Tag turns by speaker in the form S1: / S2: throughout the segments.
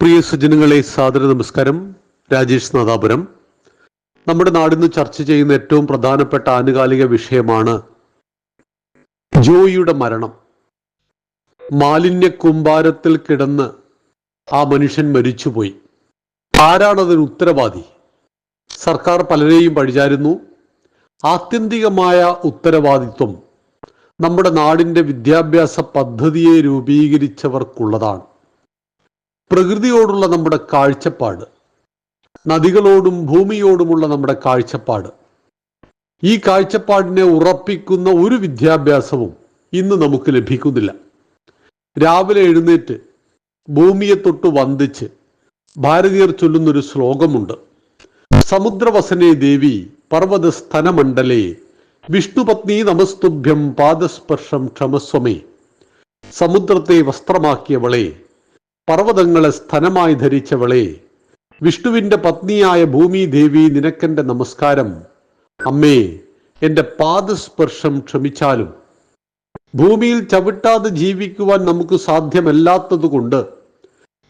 S1: പ്രിയ സുജനങ്ങളെ സാദര നമസ്കാരം. രാജേഷ് നാദാപുരം. നമ്മുടെ നാടിന്ന് ചർച്ച ചെയ്യുന്ന ഏറ്റവും പ്രധാനപ്പെട്ട ആനുകാലിക വിഷയമാണ് ജോയിയുടെ മരണം. മാലിന്യ കുമ്പാരത്തിൽ കിടന്ന് ആ മനുഷ്യൻ മരിച്ചുപോയി. ആരാണതിന് ഉത്തരവാദി? സർക്കാർ പലരെയും പഴിചാരുന്നു. ആത്യന്തികമായ ഉത്തരവാദിത്വം നമ്മുടെ നാടിന്റെ വിദ്യാഭ്യാസ പദ്ധതിയെ രൂപീകരിച്ചവർക്കുള്ളതാണ്. പ്രകൃതിയോടുള്ള നമ്മുടെ കാഴ്ചപ്പാട് നദികളോടും ഭൂമിയോടുമുള്ള നമ്മുടെ കാഴ്ചപ്പാട്. ഈ കാഴ്ചപ്പാടിനെ ഉറപ്പിക്കുന്ന ഒരു വിദ്യാഭ്യാസവും ഇന്ന് നമുക്ക് ലഭിക്കുന്നില്ല. രാവിലെ എഴുന്നേറ്റ് ഭൂമിയെ തൊട്ട് വന്ദിച്ച് ഭാരതീയർ ചൊല്ലുന്നൊരു ശ്ലോകമുണ്ട്. സമുദ്രവസനേ ദേവി പർവത സ്തനമണ്ഡലേ വിഷ്ണുപത്നി നമസ്തുഭ്യം പാദസ്പർശം ക്ഷമസ്വമേ സമുദ്രത്തെ വസ്ത്രമാക്കിയവളെ പർവതങ്ങളെ സ്ഥനമായി ധരിച്ചവളെ വിഷ്ണുവിന്റെ പത്നിയായ ഭൂമി ദേവി നിനക്കെന്റെ നമസ്കാരം. അമ്മേ എന്റെ പാദസ്പർശം ക്ഷമിച്ചാലും. ഭൂമിയിൽ ചവിട്ടാതെ ജീവിക്കുവാൻ നമുക്ക് സാധ്യമല്ലാത്തതുകൊണ്ട്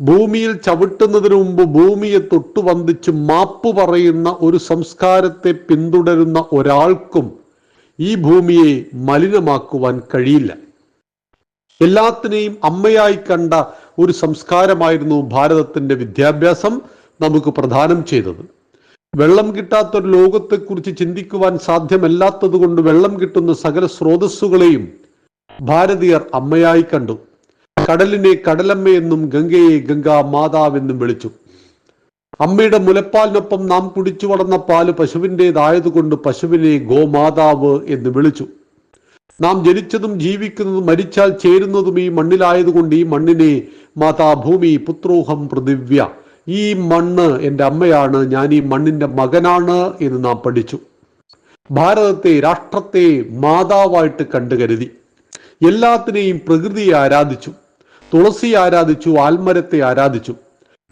S1: ഭൂമിയിൽ ചവിട്ടുന്നതിന് മുമ്പ് ഭൂമിയെ തൊട്ടുവന്ദിച്ച് മാപ്പ് പറയുന്ന ഒരു സംസ്കാരത്തെ പിന്തുടരുന്ന ഒരാൾക്കും ഈ ഭൂമിയെ മലിനമാക്കുവാൻ കഴിയില്ല. എല്ലാത്തിനെയും അമ്മയായി കണ്ട ഒരു സംസ്കാരമായിരുന്നു ഭാരതത്തിന്റെ വിദ്യാഭ്യാസം നമുക്ക് പ്രദാനം ചെയ്തത്. വെള്ളം കിട്ടാത്തൊരു ലോകത്തെക്കുറിച്ച് ചിന്തിക്കുവാൻ സാധ്യമല്ലാത്തത് കൊണ്ട് വെള്ളം കിട്ടുന്ന സകല സ്രോതസ്സുകളെയും ഭാരതീയർ അമ്മയായി കണ്ടു. കടലിനെ കടലമ്മയെന്നും ഗംഗയെ ഗംഗാ മാതാവെന്നും വിളിച്ചു. അമ്മയുടെ മുലപ്പാലിനൊപ്പം നാം കുടിച്ചു വളർന്ന പാൽ പശുവിന്റെതായതുകൊണ്ട് പശുവിനെ ഗോമാതാവ് എന്ന് വിളിച്ചു. നാം ജനിച്ചതും ജീവിക്കുന്നതും മരിച്ചാൽ ചേരുന്നതും ഈ മണ്ണിലായതുകൊണ്ട് ഈ മണ്ണിനെ മാതാ ഭൂമി പുത്രോഹം പൃഥിവ്യ. ഈ മണ്ണ് എന്റെ അമ്മയാണ് ഞാൻ ഈ മണ്ണിന്റെ മകനാണ് എന്ന് നാം പഠിച്ചു. ഭാരതത്തെ രാഷ്ട്രത്തെ മാതാവായിട്ട് കണ്ടു കരുതി എല്ലാത്തിനെയും പ്രകൃതിയെ ആരാധിച്ചു. തുളസി ആരാധിച്ചു ആൽമരത്തെ ആരാധിച്ചു.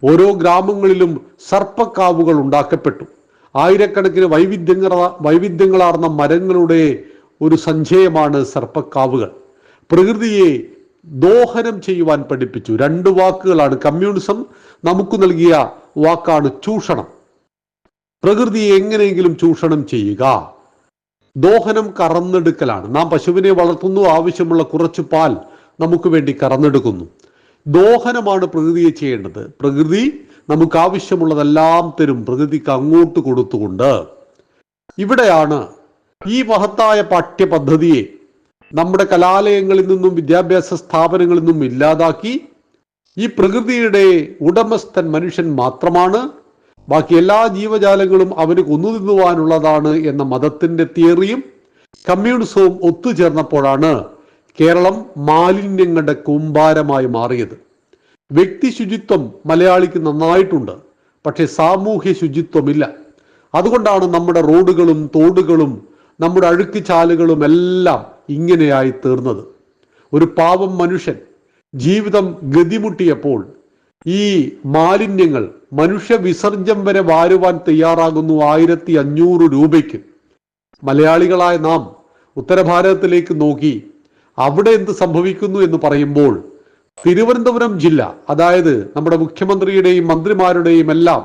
S1: ഓരോ ഗ്രാമങ്ങളിലും സർപ്പക്കാവുകൾ ഉണ്ടാക്കപ്പെട്ടു. ആയിരക്കണക്കിന് വൈവിധ്യങ്ങൾ വൈവിധ്യങ്ങളാർന്ന മരങ്ങളുടെ ഒരു സഞ്ചയമാണ് സർപ്പക്കാവുകൾ. പ്രകൃതിയെ ദോഹനം ചെയ്യുവാൻ പഠിപ്പിച്ചു. രണ്ട് വാക്കുകളാണ് കമ്മ്യൂണിസം. നമുക്ക് നൽകിയ വാക്കാണ് ചൂഷണം. പ്രകൃതിയെ എങ്ങനെയെങ്കിലും ചൂഷണം ചെയ്യുക. ദോഹനം കറന്നെടുക്കലാണ്. നാം പശുവിനെ വളർത്തുന്നു. ആവശ്യമുള്ള കുറച്ച് പാൽ നമുക്ക് വേണ്ടി കറന്നെടുക്കുന്നു. ദോഹനമാണ് പ്രകൃതിയെ ചെയ്യേണ്ടത്. പ്രകൃതി നമുക്ക് ആവശ്യമുള്ളതെല്ലാം തരും. പ്രകൃതിക്ക് അങ്ങോട്ട് കൊടുത്തുകൊണ്ട്. ഇവിടെയാണ് ഈ മഹത്തായ പാഠ്യപദ്ധതിയെ നമ്മുടെ കലാലയങ്ങളിൽ നിന്നും വിദ്യാഭ്യാസ സ്ഥാപനങ്ങളിൽ നിന്നും ഇല്ലാതാക്കി ഈ പ്രകൃതിയുടെ ഉടമസ്ഥൻ മനുഷ്യൻ മാത്രമാണ്. ബാക്കി എല്ലാ ജീവജാലങ്ങളും അവന് കൊന്നു തിന്നുവാനുള്ളതാണ് എന്ന മതത്തിന്റെ തിയറിയും കമ്മ്യൂണിസവും ഒത്തുചേർന്നപ്പോഴാണ് കേരളം മാലിന്യങ്ങളുടെ കൂമ്പാരമായി മാറിയത്. വ്യക്തി ശുചിത്വം മലയാളിക്ക് നന്നായിട്ടുണ്ട് പക്ഷെ സാമൂഹ്യ ശുചിത്വമില്ല. അതുകൊണ്ടാണ് നമ്മുടെ റോഡുകളും തോടുകളും നമ്മുടെ അഴുക്ക് ചാലുകളും എല്ലാം ഇങ്ങനെയായി തീർന്നത്. ഒരു പാവം മനുഷ്യൻ ജീവിതം ഗതിമുട്ടിയപ്പോൾ ഈ മാലിന്യങ്ങൾ മനുഷ്യ വിസർജ്യം വരെ വാരുവാൻ തയ്യാറാകുന്നു ആയിരത്തി അഞ്ഞൂറ് രൂപയ്ക്ക്. മലയാളികളായ നാം ഉത്തരഭാരതത്തിലേക്ക് നോക്കി അവിടെ എന്ത് സംഭവിക്കുന്നു എന്ന് പറയുമ്പോൾ തിരുവനന്തപുരം ജില്ല അതായത് നമ്മുടെ മുഖ്യമന്ത്രിയുടെയും മന്ത്രിമാരുടെയും എല്ലാം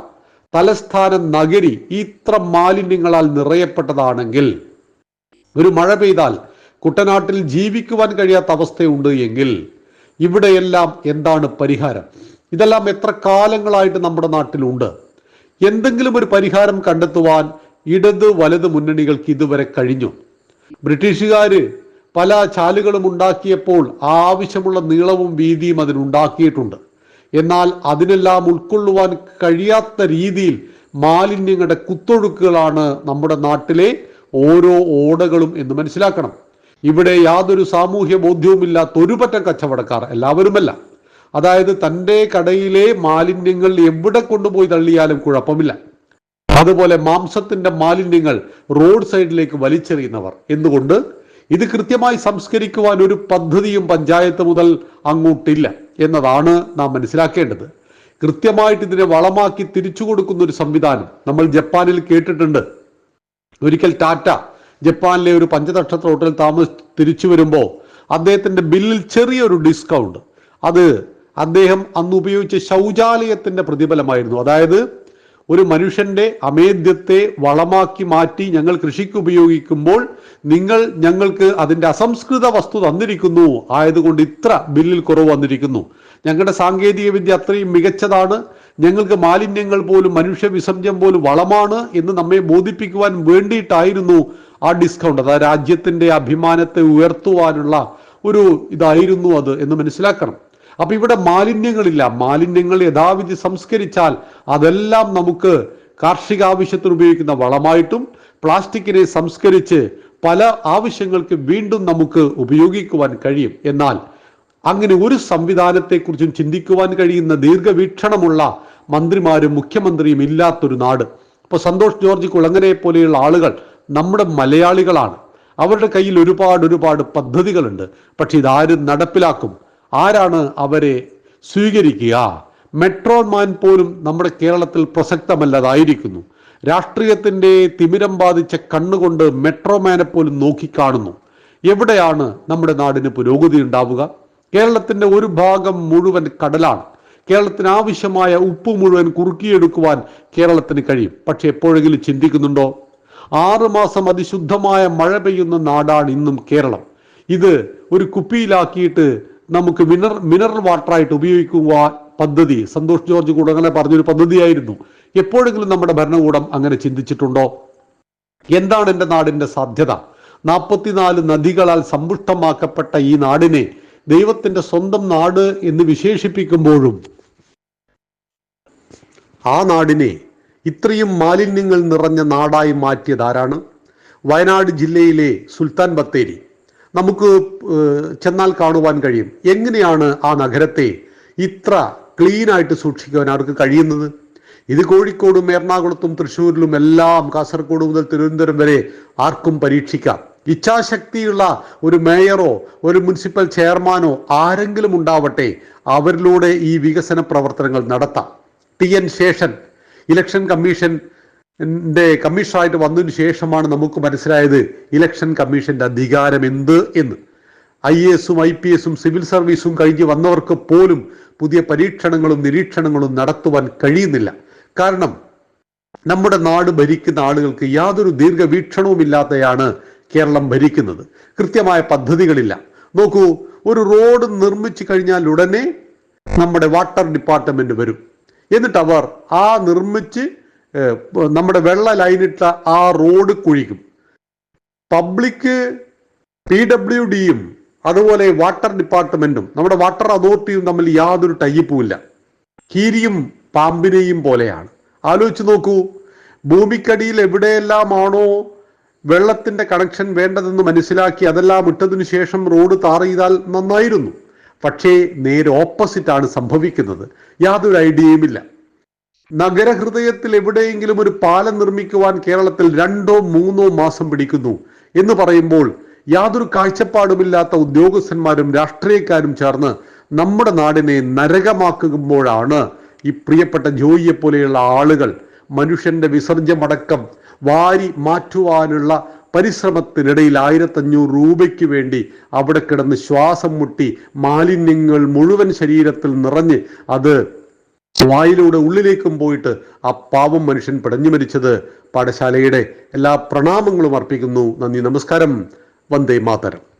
S1: തലസ്ഥാന നഗരി ഇത്ര മാലിന്യങ്ങളാൽ നിറയപ്പെട്ടതാണെങ്കിൽ ഒരു മഴ പെയ്താൽ കുട്ടനാട്ടിൽ ജീവിക്കുവാൻ കഴിയാത്ത അവസ്ഥയുണ്ട് എങ്കിൽ ഇവിടെയെല്ലാം എന്താണ് പരിഹാരം? ഇതെല്ലാം എത്ര കാലങ്ങളായിട്ട് നമ്മുടെ നാട്ടിലുണ്ട്? എന്തെങ്കിലും ഒരു പരിഹാരം കണ്ടെത്തുവാൻ ഇടത് വലത് മുന്നണികൾക്ക് ഇതുവരെ കഴിഞ്ഞു. ബ്രിട്ടീഷുകാർ പല ചാലുകളും ഉണ്ടാക്കിയപ്പോൾ ആവശ്യമുള്ള നീളവും വീതിയും അതിനുണ്ടാക്കിയിട്ടുണ്ട് എന്നാൽ അതിനെല്ലാം ഉൾക്കൊള്ളുവാൻ കഴിയാത്ത രീതിയിൽ മാലിന്യങ്ങളുടെ കുത്തൊഴുക്കുകളാണ് നമ്മുടെ നാട്ടിലെ ഓരോ ഓടകളും എന്ന് മനസ്സിലാക്കണം. ഇവിടെ യാതൊരു സാമൂഹ്യ ബോധ്യവുമില്ലാത്ത ഒരു പറ്റം കച്ചവടക്കാർ എല്ലാവരുമല്ല. അതായത് തന്റെ കടയിലെ മാലിന്യങ്ങൾ എവിടെ കൊണ്ടുപോയി തള്ളിയാലും കുഴപ്പമില്ല. അതുപോലെ മാംസത്തിന്റെ മാലിന്യങ്ങൾ റോഡ് സൈഡിലേക്ക് വലിച്ചെറിയുന്നവർ. എന്തുകൊണ്ട്? ഇത് കൃത്യമായി സംസ്കരിക്കുവാൻ ഒരു പദ്ധതിയും പഞ്ചായത്ത് മുതൽ അങ്ങോട്ടില്ല എന്നതാണ് നാം മനസ്സിലാക്കേണ്ടത്. കൃത്യമായിട്ട് ഇതിനെ വളമാക്കി തിരിച്ചു കൊടുക്കുന്ന ഒരു സംവിധാനം നമ്മൾ ജപ്പാനിൽ കേട്ടിട്ടുണ്ട്. ഒരിക്കൽ ടാറ്റ ജപ്പാനിലെ ഒരു പഞ്ചനക്ഷത്ര ഹോട്ടലിൽ താമസി തിരിച്ചു വരുമ്പോൾ അദ്ദേഹത്തിന്റെ ബില്ലിൽ ചെറിയൊരു ഡിസ്കൗണ്ട്. അത് അദ്ദേഹം അന്ന് ഉപയോഗിച്ച ശൗചാലയത്തിന്റെ പ്രതിഫലമായിരുന്നു. അതായത് ഒരു മനുഷ്യന്റെ അമേദ്യത്തെ വളമാക്കി മാറ്റി ഞങ്ങൾ കൃഷിക്ക് ഉപയോഗിക്കുമ്പോൾ നിങ്ങൾ ഞങ്ങൾക്ക് അതിന്റെ അസംസ്കൃത വസ്തു തന്നിരിക്കുന്നു ആയതുകൊണ്ട് ഇത്ര ബില്ലിൽ കുറവ് വന്നിരിക്കുന്നു. ഞങ്ങളുടെ സാങ്കേതിക വിദ്യ അത്രയും മികച്ചതാണ്. ഞങ്ങൾക്ക് മാലിന്യങ്ങൾ പോലും മനുഷ്യ വിസർജ്യം പോലും വളമാണ് എന്ന് നമ്മെ ബോധിപ്പിക്കുവാൻ വേണ്ടിയിട്ടായിരുന്നു ആ ഡിസ്കൗണ്ട് അതായത് രാജ്യത്തിന്റെ അഭിമാനത്തെ ഉയർത്തുവാനുള്ള ഒരു ഇതായിരുന്നു അത് എന്ന് മനസ്സിലാക്കണം. അപ്പൊ ഇവിടെ മാലിന്യങ്ങളില്ല. മാലിന്യങ്ങൾ യഥാവിധി സംസ്കരിച്ചാൽ അതെല്ലാം നമുക്ക് കാർഷിക ആവശ്യത്തിന് ഉപയോഗിക്കുന്ന വളമായിട്ടും പ്ലാസ്റ്റിക്കിനെ സംസ്കരിച്ച് പല ആവശ്യങ്ങൾക്ക് വീണ്ടും നമുക്ക് ഉപയോഗിക്കുവാൻ കഴിയും. എന്നാൽ അങ്ങനെ ഒരു സംവിധാനത്തെക്കുറിച്ചും ചിന്തിക്കുവാൻ കഴിയുന്ന ദീർഘവീക്ഷണമുള്ള മന്ത്രിമാരും മുഖ്യമന്ത്രിയും ഇല്ലാത്തൊരു നാട്. ഇപ്പൊ സന്തോഷ് ജോർജ് കുളങ്ങരെ പോലെയുള്ള ആളുകൾ നമ്മുടെ മലയാളികളാണ്. അവരുടെ കയ്യിൽ ഒരുപാട് ഒരുപാട് പദ്ധതികളുണ്ട്. പക്ഷെ ഇതാരും നടപ്പിലാക്കും. ആരാണ് അവരെ സ്വീകരിക്കുക? മെട്രോമാൻ പോലും നമ്മുടെ കേരളത്തിൽ പ്രസക്തമല്ലതായിരിക്കുന്നു. രാഷ്ട്രീയത്തിന്റെ തിമിരം ബാധിച്ച കണ്ണുകൊണ്ട് മെട്രോമാനെ പോലും നോക്കിക്കാണുന്നു എവിടെയാണ് നമ്മുടെ നാടിന് പുരോഗതി ഉണ്ടാവുക? കേരളത്തിന്റെ ഒരു ഭാഗം മുഴുവൻ കടലാണ്. കേരളത്തിന് ആവശ്യമായ ഉപ്പ് മുഴുവൻ കുറുക്കിയെടുക്കുവാൻ കേരളത്തിന് കഴിയും. പക്ഷെ എപ്പോഴെങ്കിലും ചിന്തിക്കുന്നുണ്ടോ? ആറുമാസം അതിശുദ്ധമായ മഴ പെയ്യുന്ന നാടാണ് ഇന്നും കേരളം. ഇത് ഒരു കുപ്പിയിലാക്കിയിട്ട് നമുക്ക് മിനർ മിനറൽ വാട്ടറായിട്ട് ഉപയോഗിക്കുക പദ്ധതി. സന്തോഷ് ജോർജ് കൂടെ അങ്ങനെ പറഞ്ഞൊരു പദ്ധതിയായിരുന്നു. എപ്പോഴെങ്കിലും നമ്മുടെ ഭരണകൂടം അങ്ങനെ ചിന്തിച്ചിട്ടുണ്ടോ? എന്താണ് എന്റെ നാടിന്റെ സാധ്യത? നാൽപ്പത്തിനാല് നദികളാൽ സമ്പുഷ്ടമാക്കപ്പെട്ട ഈ നാടിനെ ദൈവത്തിന്റെ സ്വന്തം നാട് എന്ന് വിശേഷിപ്പിക്കുമ്പോഴും ആ നാടിനെ ഇത്രയും മാലിന്യങ്ങൾ നിറഞ്ഞ നാടായി മാറ്റിയത് ആരാണ്? വയനാട് ജില്ലയിലെ സുൽത്താൻ ബത്തേരി. നമുക്ക് ചെന്നാൽ കാണുവാൻ കഴിയും. എങ്ങനെയാണ് ആ നഗരത്തെ ഇത്ര ക്ലീൻ ആയിട്ട് സൂക്ഷിക്കുവാൻ അവർക്ക് കഴിയുന്നത്? ഇത് കോഴിക്കോടും എറണാകുളത്തും തൃശ്ശൂരിലും എല്ലാം കാസർഗോഡ് മുതൽ തിരുവനന്തപുരം വരെ ആർക്കും പരീക്ഷിക്കാം. ഇച്ഛാശക്തിയുള്ള ഒരു മേയറോ ഒരു മുനിസിപ്പൽ ചെയർമാനോ ആരെങ്കിലും ഉണ്ടാവട്ടെ അവരിലൂടെ ഈ വികസന പ്രവർത്തനങ്ങൾ നടത്താം. T N Seshan election commission ന്റെ കമ്മീഷണറായിട്ട് വന്നതിന് ശേഷമാണ് നമുക്ക് മനസ്സിലായത് ഇലക്ഷൻ കമ്മീഷന്റെ അധികാരം എന്ത് എന്ന്. ഐ എ എസും ഐ പി എസും സിവിൽ സർവീസും കഴിഞ്ഞ് വന്നവർക്ക് പോലും പുതിയ പരീക്ഷണങ്ങളും നിരീക്ഷണങ്ങളും നടത്തുവാൻ കഴിയുന്നില്ല. കാരണം നമ്മുടെ നാട് ഭരിക്കുന്ന ആളുകൾക്ക് യാതൊരു ദീർഘവീക്ഷണവും ഇല്ലാതെയാണ് കേരളം ഭരിക്കുന്നത്. കൃത്യമായ പദ്ധതികളില്ല. നോക്കൂ ഒരു റോഡ് നിർമ്മിച്ചു കഴിഞ്ഞാൽ ഉടനെ നമ്മുടെ വാട്ടർ ഡിപ്പാർട്ട്മെന്റ് വരും. എന്നിട്ട് അവർ ആ നിർമ്മിച്ച് നമ്മുടെ വെള്ള ലൈനിട്ട ആ റോഡ് കുഴിക്കും. പബ്ലിക് പി ഡബ്ല്യു ഡിയും അതുപോലെ വാട്ടർ ഡിപ്പാർട്ട്മെന്റും നമ്മുടെ വാട്ടർ അതോറിറ്റിയും തമ്മിൽ യാതൊരു ടൈപ്പുമില്ല. കീരിയും പാമ്പിനെയും പോലെയാണ്. ആലോചിച്ച് നോക്കൂ ഭൂമിക്കടിയിൽ എവിടെയെല്ലാമാണോ വെള്ളത്തിന്റെ കണക്ഷൻ വേണ്ടതെന്ന് മനസ്സിലാക്കി അതെല്ലാം ഇട്ടതിനു ശേഷം റോഡ് താർ ചെയ്താൽ നന്നായിരുന്നു. പക്ഷേ നേരെ ഓപ്പോസിറ്റ് ആണ് സംഭവിക്കുന്നത്. യാതൊരു ഐഡിയയുമില്ല നഗരഹൃദയത്തിൽ എവിടെയെങ്കിലും ഒരു പാലം നിർമ്മിക്കുവാൻ കേരളത്തിൽ രണ്ടോ മൂന്നോ മാസം പിടിക്കുന്നു എന്ന് പറയുമ്പോൾ യാതൊരു കാഴ്ചപ്പാടുമില്ലാത്ത ഉദ്യോഗസ്ഥന്മാരും രാഷ്ട്രീയക്കാരും ചേർന്ന് നമ്മുടെ നാടിനെ നരകമാക്കുമ്പോഴാണ് ഈ പ്രിയപ്പെട്ട ജോയിയെ പോലെയുള്ള ആളുകൾ മനുഷ്യന്റെ വിസർജ്യമടക്കം വാരി മാറ്റുവാനുള്ള പരിശ്രമത്തിനിടയിൽ ആയിരത്തഞ്ഞൂറ് രൂപയ്ക്ക് വേണ്ടി അവിടെ കിടന്ന് ശ്വാസം മുട്ടി മാലിന്യങ്ങൾ മുഴുവൻ ശരീരത്തിൽ നിറഞ്ഞ് അത് വായിലൂടെ ഉള്ളിലേക്കും പോയിട്ട് ആ പാവം മനുഷ്യൻ പിടഞ്ഞു മരിച്ചത് പാഠശാലയുടെ എല്ലാ പ്രണാമങ്ങളും അർപ്പിക്കുന്നു. നന്ദി നമസ്കാരം. വന്ദേ മാതരം.